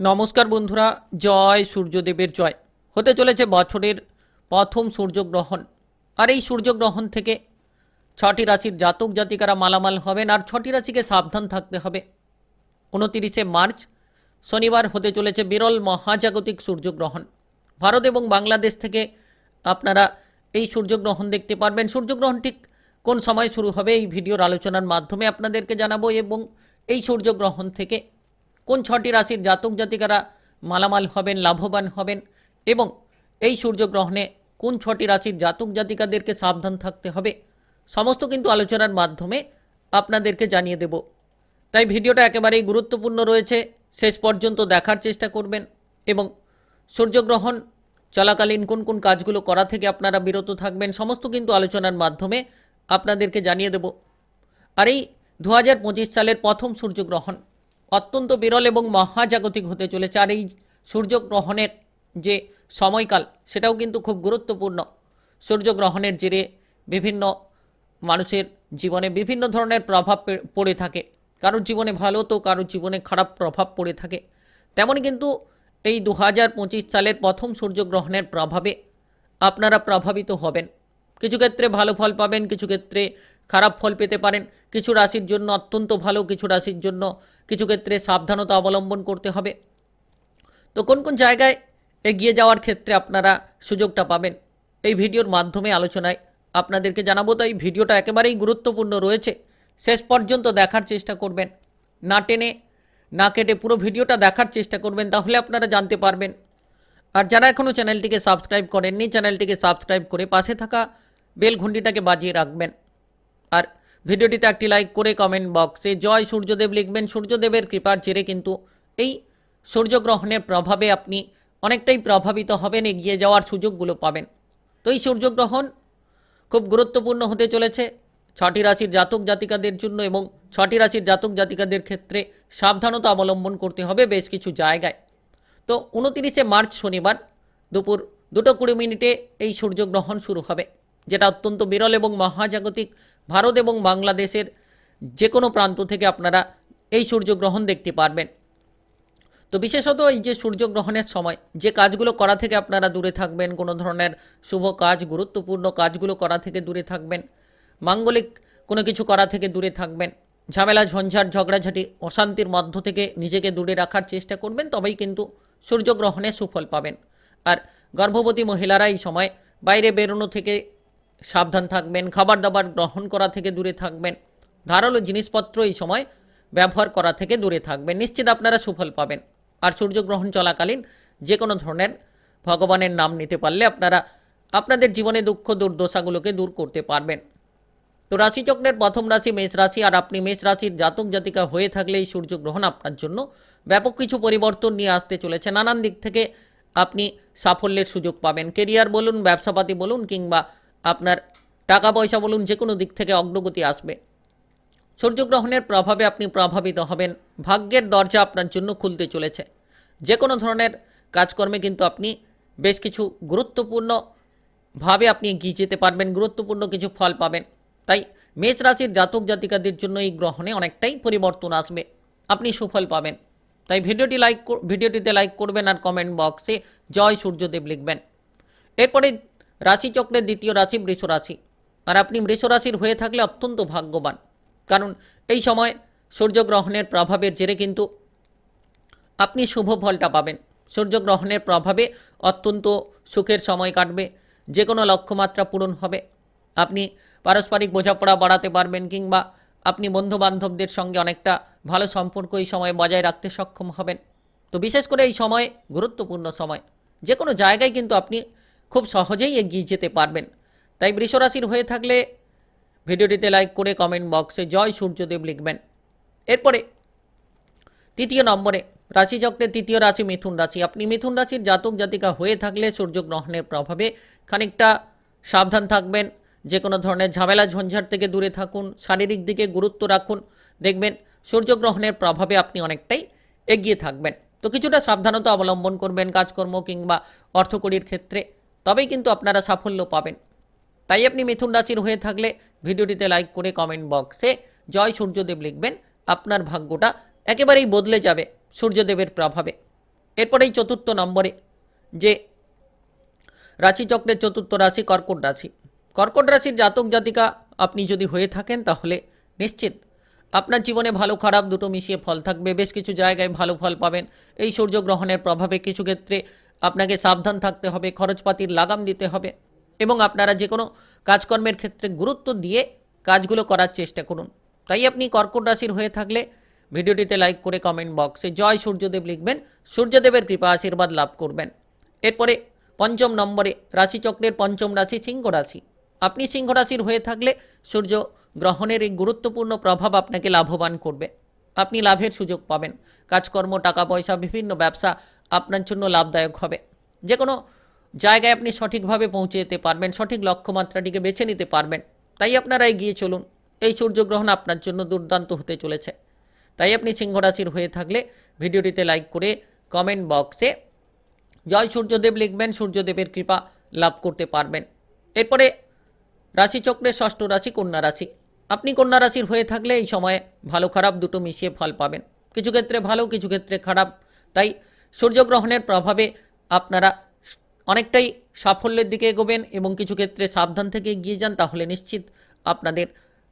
নমস্কার বন্ধুরা, জয় সূর্যদেবের জয়। হতে চলেছে বছরের প্রথম সূর্যগ্রহণ। আর এই সূর্যগ্রহণ থেকে ছটি রাশির জাতক জাতিকারা মালামাল হবেন আর ছটি রাশিকে সাবধান থাকতে হবে। উনতিরিশে মার্চ, শনিবার হতে চলেছে বিরল মহাজাগতিক সূর্যগ্রহণ। ভারত এবং বাংলাদেশ থেকে আপনারা এই সূর্যগ্রহণ দেখতে পারবেন। সূর্যগ্রহণ ঠিক কোন সময় শুরু হবে এই ভিডিওর আলোচনার মাধ্যমে আপনাদেরকে জানাব এবং এই সূর্যগ্রহণ থেকে কোন ছটি রাশির জাতক জাতিকারা মালামাল হবেন, লাভবান হবেন এবং এই সূর্যগ্রহণে কোন ছটি রাশির জাতক জাতিকাদেরকে সাবধান থাকতে হবে সমস্ত কিন্তু আলোচনার মাধ্যমে আপনাদেরকে জানিয়ে দেব। তাই ভিডিওটা একেবারেই গুরুত্বপূর্ণ রয়েছে। শেষ পর্যন্ত দেখার চেষ্টা করবেন এবং সূর্যগ্রহণ চলাকালীন কোন কোন কাজগুলো করা থেকে আপনারা বিরত থাকবেন সমস্ত কিন্তু আলোচনার মাধ্যমে আপনাদেরকে জানিয়ে দেব। আর এই দু হাজার পঁচিশ সালের প্রথম সূর্যগ্রহণ অত্যন্ত বিরল এবং মহাজাগতিক হতে চলেছে। আর এই সূর্যগ্রহণের যে সময়কাল, সেটাও কিন্তু খুব গুরুত্বপূর্ণ। সূর্যগ্রহণের জেরে বিভিন্ন মানুষের জীবনে বিভিন্ন ধরনের প্রভাব পড়ে থাকে। কারোর জীবনে ভালো তো কারোর জীবনে খারাপ প্রভাব পড়ে থাকে। তেমনই কিন্তু এই দু হাজার পঁচিশ সালের প্রথম সূর্যগ্রহণের প্রভাবে আপনারা প্রভাবিত হবেন। কিছু ক্ষেত্রে ভালো ফল পাবেন, কিছু ক্ষেত্রে খারাপ ফল পেতে পারেন। কিছু রাশির জন্য অত্যন্ত ভালো, কিছু রাশির জন্য কিছু ক্ষেত্রে সাবধানতা অবলম্বন করতে হবে। তো কোন কোন জায়গায় এগিয়ে যাওয়ার ক্ষেত্রে আপনারা সুযোগটা পাবেন? এই ভিডিওর মাধ্যমে আলোচনায় আপনাদেরকে জানাব। তাই ভিডিওটা একেবারেই গুরুত্বপূর্ণ রয়েছে। শেষ পর্যন্ত দেখার চেষ্টা করবেন। না টেনে, না কেটে পুরো ভিডিওটা দেখার চেষ্টা করবেন, তাহলে আপনারা জানতে পারবেন। আর যারা এখনও চ্যানেলটিকে সাবস্ক্রাইব করেননি, চ্যানেলটিকে সাবস্ক্রাইব করে পাশে থাকা বেল ঘন্টিটাকে বাজিয়ে রাখবেন। আর ভিডিওটিতে একটি লাইক করে কমেন্ট বক্সে জয় সূর্যদেব লিখবেন। সূর্যদেবের কৃপার জেরে কিন্তু এই সূর্যগ্রহণের প্রভাবে আপনি অনেকটাই প্রভাবিত হবেন, এগিয়ে যাওয়ার সুযোগগুলো পাবেন। তো এই সূর্যগ্রহণ খুব গুরুত্বপূর্ণ হতে চলেছে। ছটি রাশির জাতক জাতিকাদের জন্য এবং ছটি রাশির জাতক জাতিকাদের ক্ষেত্রে সাবধানতা অবলম্বন করতে হবে বেশ কিছু জায়গায়। তো উনতিরিশে মার্চ শনিবার দুপুর দুটো কুড়ি মিনিটে এই সূর্যগ্রহণ শুরু হবে। যেটা অত্যন্ত বিরল এবং মহাজাগতিক ভারত এবং বাংলাদেশের যে কোনো প্রান্ত থেকে আপনারা এই সূর্যগ্রহণ দেখতে পারবেন। তো বিশেষত এই যে সূর্যগ্রহণের সময়, যে কাজগুলো করা থেকে আপনারা দূরে থাকবেন, কোনো ধরনের শুভ কাজ, গুরুত্বপূর্ণ কাজগুলো করা থেকে দূরে থাকবেন, মাঙ্গলিক কোনো কিছু করা থেকে দূরে থাকবেন, ঝামেলা ঝঞ্ঝাট ঝগড়াঝাটি, অশান্তির মধ্য থেকে নিজেকে দূরে রাখার চেষ্টা করবেন, তবেই কিন্তু সূর্যগ্রহণে সুফল পাবেন। আর গর্ভবতী মহিলারা এই সময় বাইরে বেরোনো থেকে সাবধান থাকবেন খাবার দাবার গ্রহণ করা থেকে দূরে থাকবেন, ধারালো জিনিসপত্র এই সময় ব্যবহার করা থেকে দূরে থাকবেন, নিশ্চিত আপনারা সুফল পাবেন। আর সূর্যগ্রহণ চলাকালীন যে কোনো ধরনের ভগবানের নাম নিতে পারলে আপনারা আপনাদের জীবনে দুঃখ, দুর্দশাগুলোকে দূর করতে পারবেন। তো রাশিচক্রের প্রথম রাশি মেষ রাশি, আর আপনি মেষ রাশির জাতক জাতিকা হয়ে থাকলে এই সূর্যগ্রহণ আপনার জন্য ব্যাপক কিছু পরিবর্তন নিয়ে আসতে চলেছে। নানান দিক থেকে আপনি সাফল্যের সুযোগ পাবেন। কেরিয়ার বলুন, ব্যবসাপাতি বলুন, কিংবা আপনার টাকা পয়সা বলুন যে কোনো দিক থেকে অগ্রগতি আসবে। সূর্যগ্রহণের প্রভাবে আপনি প্রভাবিত হবেন। ভাগ্যের দরজা আপনার জন্য খুলতে চলেছে। যে কোনো ধরনের কাজকর্মে কিন্তু আপনি বেশ কিছু গুরুত্বপূর্ণ ভাবে আপনি এগিয়ে যেতে পারবেন, গুরুত্বপূর্ণ কিছু ফল পাবেন। তাই মেষ রাশির জাতক জাতিকাদের জন্য এই গ্রহণে অনেকটাই পরিবর্তন আসবে। আপনি সুফল পাবেন। তাই ভিডিওটি লাইক ভিডিওটিতে লাইক করবেন আর কমেন্ট বক্সে জয় সূর্যদেব লিখবেন। এরপরে রাশিচক্রের দ্বিতীয় রাশি বৃষ রাশি। আর আপনি বৃষ রাশির হয়ে থাকলে অত্যন্ত ভাগ্যবান। কারণ এই সময় সূর্যগ্রহণের প্রভাবের জেরে কিন্তু আপনি শুভ ফলটা পাবেন। সূর্যগ্রহণের প্রভাবে অত্যন্ত সুখের সময় কাটবে। যে কোনো লক্ষ্যমাত্রা পূরণ হবে। আপনি পারস্পরিক বোঝাপড়া বাড়াতে পারবেন কিংবা আপনি বন্ধু বান্ধবদের সঙ্গে অনেকটা ভালো সম্পর্ক এই সময় বজায় রাখতে সক্ষম হবেন। তো বিশেষ করে এই সময় গুরুত্বপূর্ণ সময়। যে কোনো জায়গায় কিন্তু আপনি খুব সহজেই এগিয়ে যেতে পারবেন। তাই বৃষরাশির হয়ে থাকলে ভিডিওটিতে লাইক করে কমেন্ট বক্সে জয় সূর্যদেব লিখবেন। এরপরে তৃতীয় নম্বরে, রাশিচক্রের তৃতীয় রাশি মিথুন রাশি। আপনি মিথুন রাশির জাতক জাতিকা হয়ে থাকলে সূর্যগ্রহণের প্রভাবে খানিকটা সাবধান থাকবেন। যে কোনো ধরনের ঝামেলা ঝঞ্ঝাট থেকে দূরে থাকুন, শারীরিক দিকে গুরুত্ব রাখুন। দেখবেন সূর্যগ্রহণের প্রভাবে আপনি অনেকটাই এগিয়ে থাকবেন। তো কিছুটা সাবধানতা অবলম্বন করবেন কাজকর্ম কিংবা অর্থকরীর ক্ষেত্রে। তবেই কিন্তু আপনারা সাফল্য পাবেন। তাই আপনি মিথুন রাশির হয়ে থাকলে ভিডিওটিতে লাইক করে কমেন্ট বক্সে জয় সূর্যদেব লিখবেন। আপনার ভাগ্যটা একেবারেই বদলে যাবে, সূর্যদেবের প্রভাবে। এরপরেই চতুর্থ নম্বরে যে রাশিচক্রের চতুর্থ রাশি কর্কট রাশি। কর্কট রাশির জাতক জাতিকা আপনি যদি হয়ে থাকেন তাহলে নিশ্চিত আপনার জীবনে ভালো খারাপ দুটো মিশিয়ে ফল থাকবে, বেশ কিছু জায়গায় ভালো ফল পাবেন। এই সূর্যগ্রহণের প্রভাবে কিছু ক্ষেত্রে আপনাকে সাবধান থাকতে হবে, খরচপাতির লাগাম দিতে হবে এবং আপনারা যে কোনো কাজকর্মের ক্ষেত্রে গুরুত্ব দিয়ে কাজগুলো করার চেষ্টা করুন। তাই আপনি কর্কট রাশির হয়ে থাকলে ভিডিওটিতে লাইক করে কমেন্ট বক্সে জয় সূর্যদেব লিখবেন, সূর্যদেবের কৃপা আশীর্বাদ লাভ করবেন। এরপরে পঞ্চম নম্বরে রাশিচক্রের পঞ্চম রাশি সিংহ রাশি। আপনি সিংহ রাশির হয়ে থাকলে সূর্য গ্রহণের এই গুরুত্বপূর্ণ প্রভাব আপনাকে লাভবান করবে। আপনি লাভের সুযোগ পাবেন। কাজকর্ম, টাকা পয়সা, বিভিন্ন ব্যবসা আপনার জন্য লাভদায়ক হবে। যে কোনো জায়গায় আপনি সঠিকভাবে পৌঁছে যেতে পারবেন, সঠিক লক্ষ্যমাত্রাটিকে বেছে নিতে পারবেন। তাই আপনারা এগিয়ে চলুন। এই সূর্যগ্রহণ আপনার জন্য দুর্দান্ত হতে চলেছে। তাই আপনি সিংহরাশির হয়ে থাকলে ভিডিওটিতে লাইক করে কমেন্ট বক্সে জয় সূর্যদেব লিখবেন, সূর্যদেবের কৃপা লাভ করতে পারবেন। এরপরে রাশিচক্রের ষষ্ঠ রাশি, কন্যা রাশি। আপনি কন্যা রাশির হয়ে থাকলে এই সময়ে ভালো খারাপ দুটো মিশিয়ে ফল পাবেন। কিছু ক্ষেত্রে ভালো, কিছু ক্ষেত্রে খারাপ। তাই সূর্যগ্রহণের প্রভাবে আপনারা অনেকটাই সাফল্যের দিকে এগোবেন এবং কিছু ক্ষেত্রে সাবধান থেকে এগিয়ে যান, তাহলে নিশ্চিত আপনাদের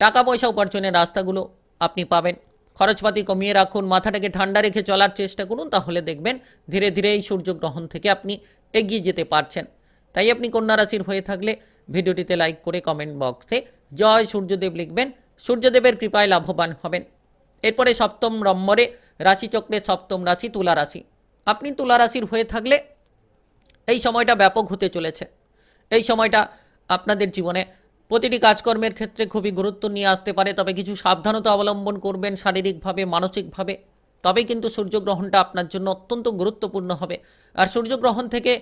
টাকা পয়সা উপার্জনের রাস্তাগুলো আপনি পাবেন। খরচপাতি কমিয়ে রাখুন, মাথাটাকে ঠান্ডা রেখে চলার চেষ্টা করুন, তাহলে দেখবেন ধীরে ধীরে এই সূর্যগ্রহণ থেকে আপনি এগিয়ে যেতে পারছেন। তাই আপনি কন্যা রাশির হয়ে থাকলে ভিডিওটিতে লাইক করে কমেন্ট বক্সে জয় সূর্যদেব লিখবেন। সূর্যদেবের কৃপায় লাভবান হবেন। এরপরে সপ্তম নম্বরে রাশিচক্রের সপ্তম রাশি তুলা রাশি। আপনি তুলা রাশির হয়ে থাকলে এই সময়টা ব্যাপক হতে চলেছে। এই সময়টা আপনাদের জীবনে প্রতিটি কাজকর্মের ক্ষেত্রে খুবই গুরুত্ব নিয়ে আসতে পারে, তবে কিছু সাবধানতা অবলম্বন করবেন শারীরিকভাবে, মানসিকভাবে। তবে কিন্তু সূর্যগ্রহণটা আপনার জন্য অত্যন্ত গুরুত্বপূর্ণ হবে। আর সূর্যগ্রহণ থেকে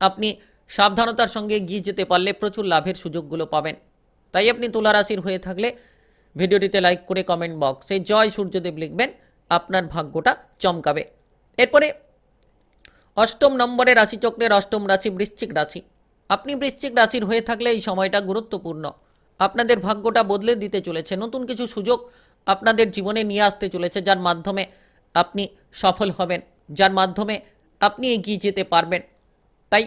আপনি সাবধানতার সঙ্গে গিয়ে যেতে পারলে প্রচুর লাভের সুযোগগুলো পাবেন। তাই আপনি তুলা রাশির হয়ে থাকলে ভিডিওটিতে লাইক করে কমেন্ট বক্সে জয় সূর্যদেব লিখবেন, আপনার ভাগ্যটা চমকাবে। এরপরে অষ্টম নম্বরে রাশিচক্রের অষ্টম রাশি বৃশ্চিক রাশি। আপনি বৃশ্চিক রাশির হয়ে থাকলে এই সময়টা গুরুত্বপূর্ণ। আপনাদের ভাগ্যটা বদলে দিতে চলেছে। নতুন কিছু সুযোগ আপনাদের জীবনে নিয়ে আসতে চলেছে, যার মাধ্যমে আপনি সফল হবেন, যার মাধ্যমে আপনি এগিয়ে যেতে পারবেন। তাই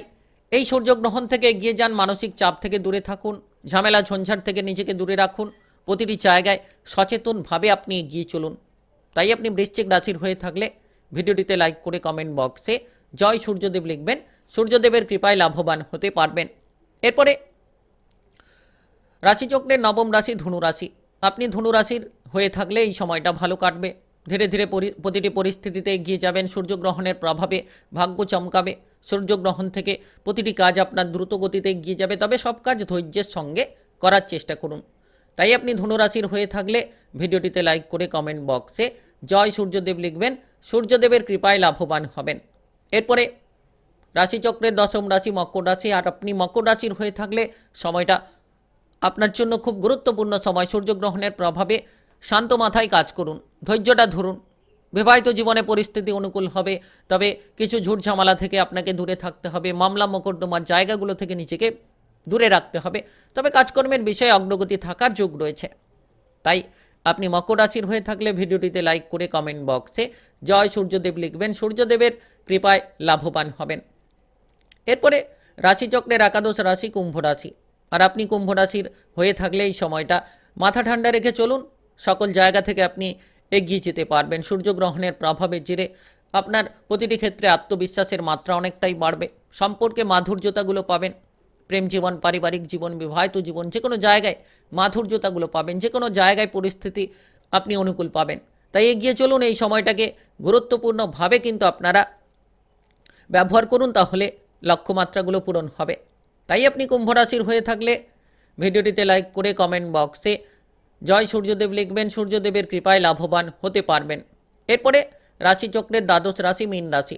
এই সূর্যগ্রহণ থেকে এগিয়ে যান, মানসিক চাপ থেকে দূরে থাকুন, ঝামেলা ঝঞ্ঝাট থেকে নিজেকে দূরে রাখুন, প্রতিটি জায়গায় সচেতনভাবে আপনি এগিয়ে চলুন। তাই আপনি বৃশ্চিক রাশির হয়ে থাকলে ভিডিওটিতে লাইক করে কমেন্ট বক্সে জয় সূর্যদেব লিখবেন। সূর্যদেবের কৃপায় লাভবান হতে পারবেন। এরপরে রাশিচক্রের নবম রাশি ধনু রাশি আপনি ধনু রাশির হয়ে থাকলে এই সময়টা ভালো কাটবে। ধীরে ধীরে প্রতিটি পরিস্থিতিতে এগিয়ে যাবেন। সূর্যগ্রহণের প্রভাবে ভাগ্য চমকাবে। সূর্যগ্রহণ থেকে প্রতিটি কাজ আপনার দ্রুত গতিতে এগিয়ে যাবে। তবে সব কাজ ধৈর্যের সঙ্গে করার চেষ্টা করুন। তাই আপনি ধনুরাশির হয়ে থাকলে ভিডিওটিতে লাইক করে কমেন্ট বক্সে জয় সূর্যদেব লিখবেন। সূর্যদেবের কৃপায় লাভবান হবেন। এরপরে রাশিচক্রের দশম রাশি মকর রাশি, আর আপনি মকর রাশির হয়ে থাকলে সময়টা আপনার জন্য খুব গুরুত্বপূর্ণ সময়। সূর্যগ্রহণের প্রভাবে শান্ত মাথায় কাজ করুন, ধৈর্যটা ধরুন। বিবাহিত জীবনে পরিস্থিতি অনুকূল হবে, তবে কিছু ঝুট ঝামেলা থেকে আপনাকে দূরে থাকতে হবে। মামলা, মোকদ্দমার জায়গাগুলো থেকে নিজেকে দূরে রাখতে হবে, তবে কাজকর্মের বিষয়ে অগ্রগতি থাকার যোগ রয়েছে। তাই আপনি মকর রাশির হয়ে থাকলে ভিডিওটিতে লাইক করে কমেন্ট বক্সে জয় সূর্যদেব লিখবেন। সূর্যদেবের কৃপায় লাভবান হবেন। এরপরে রাশিচক্রের একাদশ রাশি কুম্ভ রাশি। আর আপনি কুম্ভ রাশির হয়ে থাকলে এই সময়টা মাথা ঠান্ডা রেখে চলুন। সকল জায়গা থেকে আপনি এগিয়ে যেতে পারবেন। সূর্যগ্রহণের প্রভাবের জেরে আপনার প্রতিটি ক্ষেত্রে আত্মবিশ্বাসের মাত্রা অনেকটাই বাড়বে। সম্পর্কে মাধুর্যতাগুলো পাবেন। প্রেম জীবন, পারিবারিক জীবন, বিবাহিত জীবন, যে কোনো জায়গায় মাধুর্যতাগুলো পাবেন, যে কোনো জায়গায় পরিস্থিতি আপনি অনুকূল পাবেন। তাই এগিয়ে চলুন এই সময়টাকে গুরুত্বপূর্ণভাবে কিন্তু আপনারা ব্যবহার করুন, তাহলে লক্ষ্যমাত্রাগুলো পূরণ হবে। তাই আপনি কুম্ভ রাশির হয়ে থাকলে ভিডিওটিতে লাইক করে কমেন্ট বক্সে জয় সূর্যদেব লিখবেন, সূর্যদেবের কৃপায় লাভবান হতে পারবেন। এরপরে রাশিচক্রের দ্বাদশ রাশি, মীন রাশি।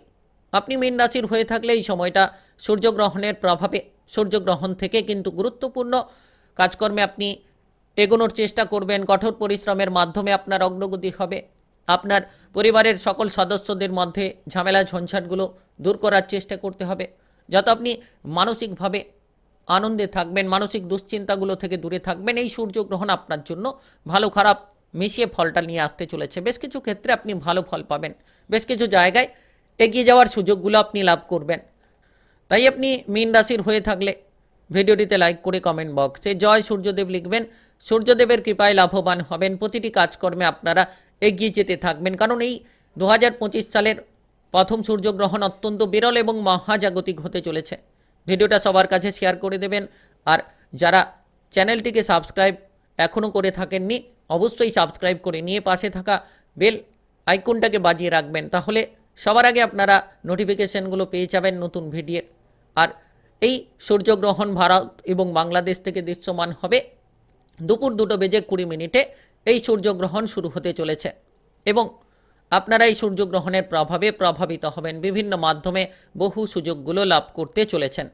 আপনি মীন রাশির হয়ে থাকলে এই সময়টা সূর্যগ্রহণের প্রভাবে সূর্যগ্রহণ থেকে কিন্তু গুরুত্বপূর্ণ কাজকর্মে আপনি এগোনোর চেষ্টা করবেন, কঠোর পরিশ্রমের মাধ্যমে আপনার অগ্রগতি হবে। আপনার পরিবারের সকল সদস্যদের মধ্যে ঝামেলা, ঝঞ্ঝাটগুলো দূর করার চেষ্টা করতে হবে। যত আপনি মানসিকভাবে আনন্দে থাকবেন, মানসিক দুশ্চিন্তাগুলো থেকে দূরে থাকবেন, এই সূর্যগ্রহণ আপনার জন্য ভালো, খারাপ মিশিয়ে ফলটা নিয়ে আসতে চলেছে। বেশ কিছু ক্ষেত্রে আপনি ভালো ফল পাবেন। বেশ কিছু জায়গায় এগিয়ে যাওয়ার সুযোগগুলো আপনি লাভ করবেন। তাই আপনি মীন রাশির হয়ে থাকলে ভিডিওটিতে লাইক করে কমেন্ট বক্সে জয় সূর্যদেব লিখবেন। সূর্যদেবের কৃপায় লাভবান হবেন। প্রতিটি কাজকর্মে আপনারা এগিয়ে যেতে থাকবেন। কারণ এই দু হাজার পঁচিশ সালের প্রথম সূর্যগ্রহণ অত্যন্ত বিরল এবং মহাজাগতিক হতে চলেছে। ভিডিওটা সবার কাছে শেয়ার করে দেবেন। আর যারা চ্যানেলটিকে সাবস্ক্রাইব এখনও করে থাকেননি, অবশ্যই সাবস্ক্রাইব করে নিয়ে পাশে থাকা বেল আইকনটাকে বাজিয়ে রাখবেন। তাহলে সবার আগে আপনারা নোটিফিকেশনগুলো পেয়ে যাবেন নতুন ভিডিওর। আর এই সূর্যগ্রহণ ভারত এবং বাংলাদেশ থেকে দৃশ্যমান হবে দুপুর দুটো বেজে কুড়ি মিনিটে এই সূর্যগ্রহণ শুরু হতে চলেছে। এবং আপনারা এই সূর্যগ্রহণের প্রভাবে প্রভাবিত হবেন। বিভিন্ন মাধ্যমে বহু সুযোগগুলো লাভ করতে চলেছেন।